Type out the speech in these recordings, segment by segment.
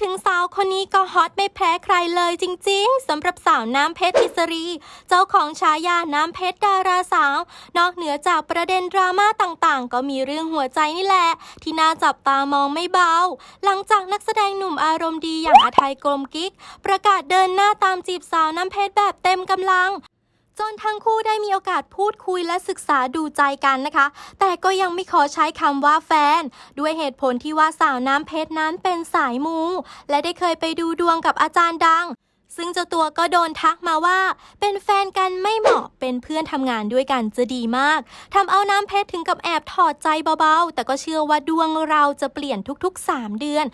ถึงสาวคนนี้ก็ฮอตไม่แพ้ใครเลยจริงๆสำหรับสาวน้ำเพชรอิสรี เจ้าของฉายาน้ำเพชรดาราสาว นอกเหนือจากประเด็นดราม่าต่างๆ ก็มีเรื่องหัวใจนี่แหละ ที่น่าจับตามองไม่เบา หลังจากนักแสดงหนุ่มอารมณ์ดีอย่างอาทัยกลมกิ๊กประกาศเดินหน้าตามจีบสาวน้ำเพชรแบบเต็มกำลัง จนทั้งคู่ได้มีโอกาสพูดคุยและศึกษาดูใจกันนะคะ แต่ก็ยังไม่ขอใช้คำว่าแฟน ด้วยเหตุผลที่ว่าสาวน้ำเพชรนั้นเป็นสายมู และได้เคยไปดูดวงกับอาจารย์ดังซึ่งเจ้าตัวก็โดนทักมาว่า เป็นแฟนกันไม่เหมาะเป็นเพื่อนทำงานด้วยกันจะดีมากทำเอาน้ำเพชรถึงกับแอบถอดใจเบาๆ แต่ก็เชื่อว่าดวงเราจะเปลี่ยนทุกๆ 3 เดือน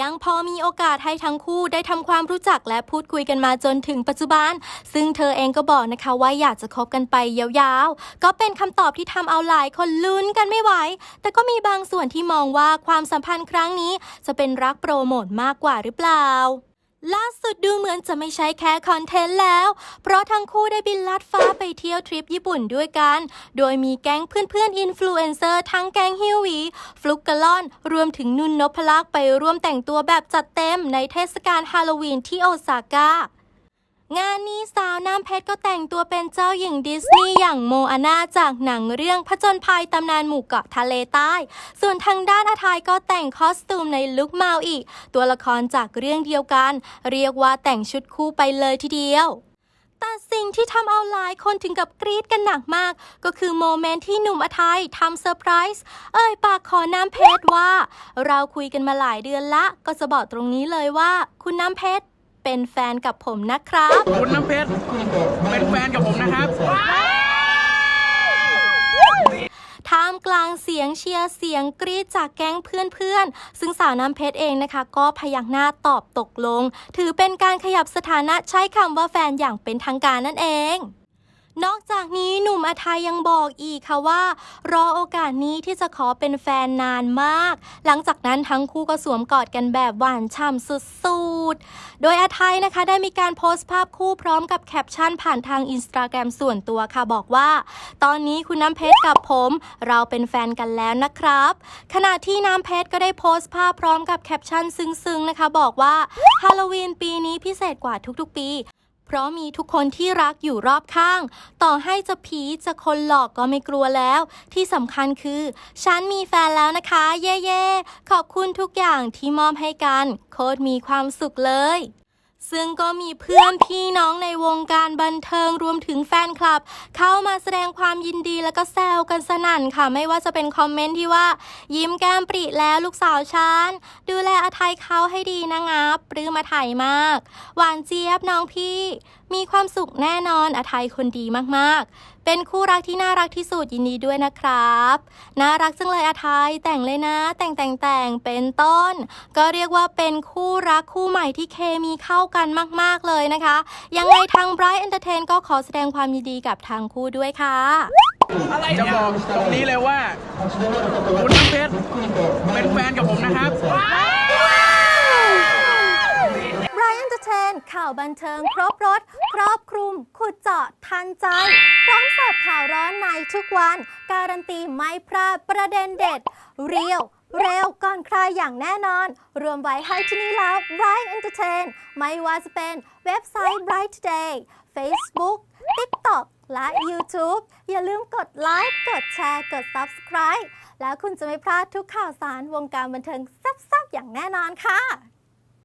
ยังพอมีโอกาสให้ทั้งคู่ได้ทำความรู้จักและพูดคุยกันมาจนถึงปัจจุบัน ซึ่งเธอเองก็บอกนะคะว่าอยากจะคบกันไปยาวๆ ก็เป็นคำตอบที่ทำเอาหลายคนลุ้นกันไม่ไหว แต่ก็มีบางส่วนที่มองว่าความสัมพันธ์ครั้งนี้ จะเป็นรักโปรโมทมากกว่าหรือเปล่า ล่าสุดดูเหมือนจะไม่ใช่แค่คอนเทนต์แล้ว เพราะทั้งคู่ได้บินลัดฟ้าไปเที่ยวทริปญี่ปุ่นด้วยกัน โดยมีแก๊งเพื่อนๆอินฟลูเอนเซอร์ทั้งแก๊งฮิวหวีฟลุกกะล่อน รวมถึงนุ่นนพลักษ์ไปร่วมแต่งตัวแบบจัดเต็มในเทศกาลฮาโลวีนที่โอซาก้า งานนี้สาวน้ำเพชรก็แต่งตัวเป็นเจ้าหญิงดิสนีย์อย่างโมอาน่าจากหนังเรื่องผจญภัยตำนานหมู่เกาะทะเลใต้ ส่วนทางด้านอาทายก็แต่งคอสตูมในลุคเมาอีก ตัวละครจากเรื่องเดียวกัน เรียกว่าแต่งชุดคู่ไปเลยทีเดียวแต่สิ่งที่ทำเอาหลายคนถึงกับกรี๊ดกันหนักมาก ก็คือโมเมนต์ที่หนุ่มอาทัยทำเซอร์ไพรส์เอ่ยปากขอน้ำเพชรว่า เราคุยกันมาหลายเดือนละ ก็จะบอกตรงนี้เลยว่า คุณน้ำเพชร เป็นแฟนกับผมนะครับ คุณน้ำเพชรเป็นแฟนกับผมนะครับท่ามกลางเสียงเชียร์เสียงกรี๊ดจากแก๊งเพื่อนๆ ซึ่งสาวน้ำเพชรเองนะคะ ก็พยักหน้าตอบตกลง ถือเป็นการขยับสถานะใช้คำว่าแฟนอย่างเป็นทางการนั่นเอง นอกจากนี้หนุ่มอาทายยังบอกอีกค่ะว่า รอโอกาสนี้ที่จะขอเป็นแฟนนานมาก หลังจากนั้นทั้งคู่ก็สวมกอดกันแบบหวานฉ่ำสุดๆ โดยอาไทยนะคะได้มีการโพสต์ภาพคู่พร้อมกับแคปชั่นผ่านทางอินสตาแกรมส่วนตัวค่ะบอกว่า ตอนนี้คุณน้ำเพชรกับผม เราเป็นแฟนกันแล้วนะครับ ขณะที่น้ำเพชรก็ได้โพสต์ภาพพร้อมกับแคปชั่นซึ้งๆนะคะ บอกว่าฮาโลวีนปีนี้พิเศษกว่าทุกๆปี เพราะมีทุกคนที่รักอยู่รอบข้าง ต่อให้จะผีจะคนหลอกก็ไม่กลัวแล้ว ที่สำคัญคือ ฉันมีแฟนแล้วนะคะ เย่ๆขอบคุณทุกอย่างที่มอบให้กัน โคตรมีความสุขเลย ซึ่งก็มีเพื่อนพี่น้องในวงการบันเทิงรวมถึงแฟนคลับ เข้ามาแสดงความยินดีแล้วก็แซวกันสนั่นค่ะ ไม่ว่าจะเป็นคอมเมนต์ที่ว่า ยิ้มแก้มปริแล้วลูกสาวฉันดูแลอาทัยเขาให้ดีนะงับปลื้มาถ่ายมาก หวานเจี๊ยบน้องพี่ มีความสุขแน่นอนอาทัยคนดีมากๆเป็นคู่รักที่น่ารักที่สุดยินดีด้วยนะครับ น่ารักจังเลยอาทัยแต่งเลยนะ แต่งแต่งแต่งเป็นต้น ก็เรียกว่าเป็นคู่รักคู่ใหม่ที่เคมีเข้ากันมาก ๆเลยนะคะ ยังไงทาง Bright Entertain ก็ขอแสดงความยินดีกับทางคู่ด้วยค่ะจะบอกตรงนี้เลยว่า คุณน้ำเพชรเป็นแฟนกับผมนะครับ Bright Entertain ข่าวบันเทิงครบรถ ครอบคลุม ขุดเจาะทันใจ พร้อมเสิร์ฟข่าวร้อนในทุกวัน การันตีไม่พลาดประเด็นเด็ด เรียว เร็วก่อนใครอย่างแน่นอน รวมไว้ให้ที่นี่แล้ว Bright Entertain ไม่ว่าจะเป็นเว็บไซต์ Bright Today Facebook TikTok และ YouTube อย่าลืมกดไลค์ กดแชร์ กด Subscribe แล้วคุณจะไม่พลาดทุกข่าวสารวงการบันเทิงแซ่บๆอย่างแน่นอนค่ะ